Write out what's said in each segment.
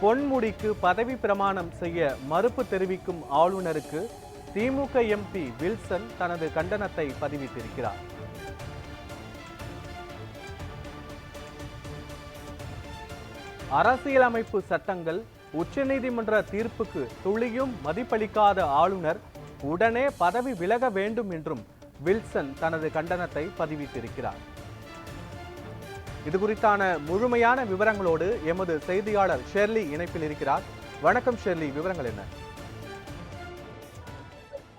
பொன்முடிக்கு பதவி பிரமாணம் செய்ய மறுப்பு தெரிவிக்கும் ஆளுநருக்கு திமுக எம்பி வில்சன் தனது கண்டனத்தை பதிவிட்டிருக்கிறார். அரசியலமைப்பு சட்டங்கள் உச்சநீதிமன்ற தீர்ப்புக்கு துளியும் மதிப்பளிக்காத ஆளுநர் உடனே பதவி விலக வேண்டும் என்றும் வில்சன் தனது கண்டனத்தை பதிவிட்டிருக்கிறார். இது குறித்தான முழுமையான விவரங்களோடு எமது செய்தியாளர் ஷெர்லி இணைப்பில் இருக்கிறார். வணக்கம் ஷெர்லி விவரங்கள் என்ன?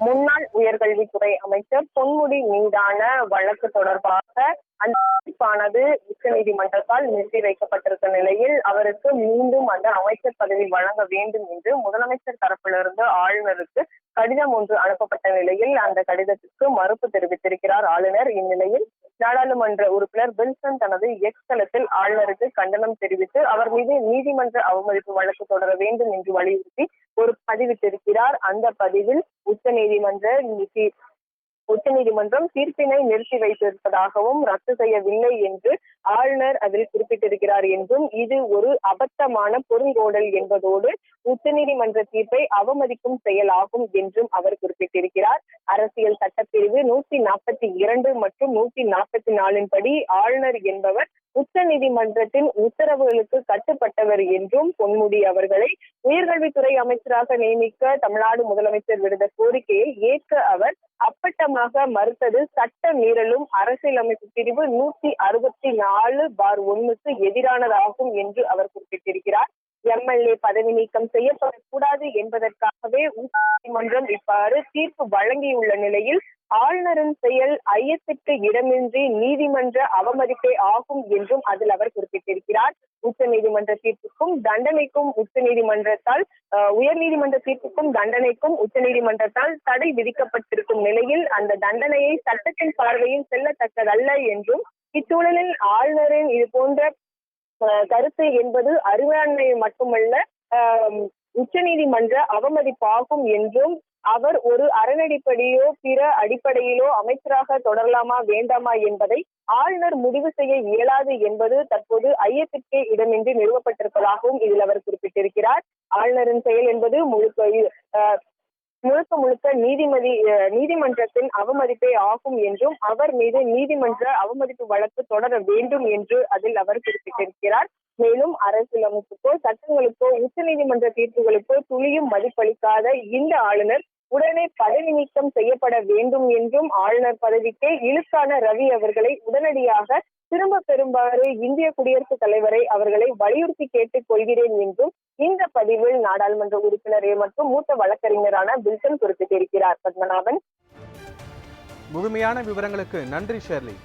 முன்னாள் உயர்கல்வித்துறை அமைச்சர் பொன்முடி மீதான வழக்கு தொடர்பாக அந்த தீர்ப்பானது உச்சநீதிமன்றத்தால் நிறுத்தி வைக்கப்பட்டிருக்க நிலையில் அவருக்கு மீண்டும் அந்த அமைச்சர் பதவி வழங்க வேண்டும் என்று முதலமைச்சர் தரப்பிலிருந்து ஆளுநருக்கு கடிதம் ஒன்று அனுப்பப்பட்ட நிலையில் அந்த கடிதத்திற்கு மறுப்பு தெரிவித்திருக்கிறார் ஆளுநர். இந்நிலையில் நாடாளுமன்ற உறுப்பினர் வில்சன் தனது எக்ஸ் தளத்தில் ஆளுநருக்கு கண்டனம் தெரிவித்து அவர் மீது நீதிமன்ற அவமதிப்பு வழக்கு தொடர வேண்டும் என்று வலியுறுத்தி ஒரு பதிவிட்டிருக்கிறார். அந்த பதிவில் உச்ச நீதிமன்ற உச்சநீதிமன்றம் தீர்ப்பினை நிறுத்தி வைத்திருப்பதாகவும் ரத்து செய்யவில்லை என்று ஆளுநர் அதில் குறிப்பிட்டிருக்கிறார் என்றும் இது ஒரு அபத்தமான பொருங்கோடல் என்பதோடு உச்சநீதிமன்ற தீர்ப்பை அவமதிக்கும் செயலாகும் என்றும் அவர் குறிப்பிட்டிருக்கிறார். அரசியல் சட்டப்பிரிவு நூத்தி நாற்பத்தி இரண்டு மற்றும் நூத்தி நாற்பத்தி நாலின் படி ஆளுநர் என்பவர் உச்ச நீதிமன்றத்தின் உத்தரவுகளுக்கு கட்டுப்பட்டவர் என்றும் பொன்முடி அவர்களை உயர்கல்வித்துறை அமைச்சராக நியமிக்க தமிழ்நாடு முதலமைச்சர் விடுத்த கோரிக்கையை ஏற்க அவர் அப்பட்டமாக மறுத்தது சட்ட மீறலும் அரசியலமைப்பு பிரிவு நூத்தி அறுபத்தி நாலு பார் ஒன்னுக்கு எதிரானதாகும் என்று அவர் குறிப்பிட்டிருக்கிறார். எம்எல்ஏ பதவி நீக்கம் செய்யப்படக்கூடாது என்பதற்காகவே உச்சநீதிமன்றம் இவ்வாறு தீர்ப்பு வழங்கியுள்ள நிலையில் ஆளுநரின் செயல் ஐயத்திற்கு இடமின்றி நீதிமன்ற அவமதிப்பே ஆகும் என்றும் அதில் அவர் குறிப்பிட்டிருக்கிறார். உச்ச நீதிமன்ற தீர்ப்புக்கும் தண்டனைக்கும் உச்ச நீதிமன்றத்தால் உயர் நீதிமன்ற தீர்ப்புக்கும் தண்டனைக்கும் உச்ச நீதிமன்றத்தால் தடை விதிக்கப்பட்டிருக்கும் நிலையில் அந்த தண்டனையை சட்டத்தின் பார்வையில் செல்லத்தக்கதல்ல என்றும் இச்சூழலில் ஆளுநரின் இது போன்ற கருத்து என்பது அறிவாண்மை மட்டுமல்ல உச்சநீதிமன்ற அவமதிப்பாகும் என்றும் அவர் ஒரு அறநடிப்படியோ பிற அடிப்படையிலோ அமைச்சராக தொடரலாமா வேண்டாமா என்பதை ஆளுநர் முடிவு செய்ய இயலாது என்பது தற்போது ஐயத்திற்கே இடமின்றி நிறுவப்பட்டிருப்பதாகவும் இதில் அவர் குறிப்பிட்டிருக்கிறார். ஆளுநரின் செயல் என்பது முழுக்க முழுக்க முழுக்க நீதிமதி நீதிமன்றத்தின் அவமதிப்பே ஆகும் என்றும் அவர் மீது நீதிமன்ற அவமதிப்பு வழக்கு தொடர வேண்டும் என்று அதில் அவர் குறிப்பிட்டிருக்கிறார். மேலும் அரசியலமைப்புக்கோ சட்டங்களுக்கோ உச்ச நீதிமன்ற தீர்ப்புகளுக்கோ துளியும் மதிப்பளிக்காத இந்த ஆளுநர் உடனே பதவி நீக்கம் செய்யப்பட வேண்டும் என்றும் ஆளுநர் பதவிக்கு இழுக்கான ரவி அவர்களை உடனடியாக திரும்ப பெறுமாறு இந்திய குடியரசுத் தலைவரை அவர்களை வலியுறுத்தி கேட்டுக் கொள்கிறேன் என்றும் இந்த பதிவில் நாடாளுமன்ற உறுப்பினரே மற்றும் மூத்த வழக்கறிஞரான பில்டன் குறிப்பிட்டிருக்கிறார். பத்மநாபன். முழுமையான விவரங்களுக்கு நன்றி ஷெர்லி.